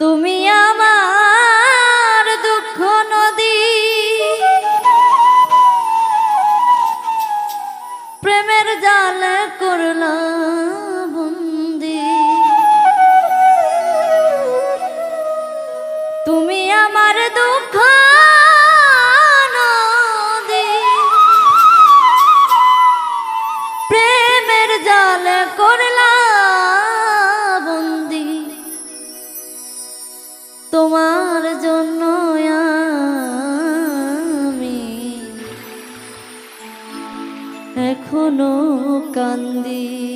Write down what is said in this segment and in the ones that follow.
তুমি আমার দুঃখ নদী। প্রেমের জাল করলা এখনও কান্দি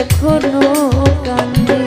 এখনও কান্দে।